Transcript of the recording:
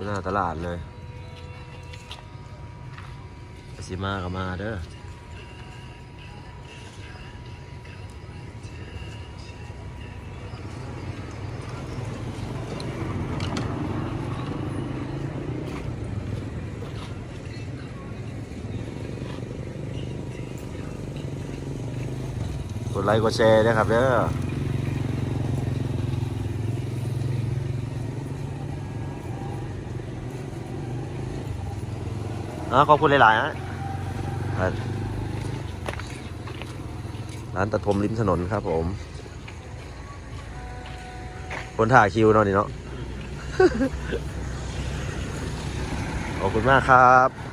อยู่หน้าตลาดเลยสิมาก็มาเด้อกดไลค์กดแชร์นะครับเด้อ อ่าขอบคุณหลายๆฮะร้านตะทมริมถนนครับผม คนถ่ายคิวเนาะนี่เนาะ ขอบคุณมากครับ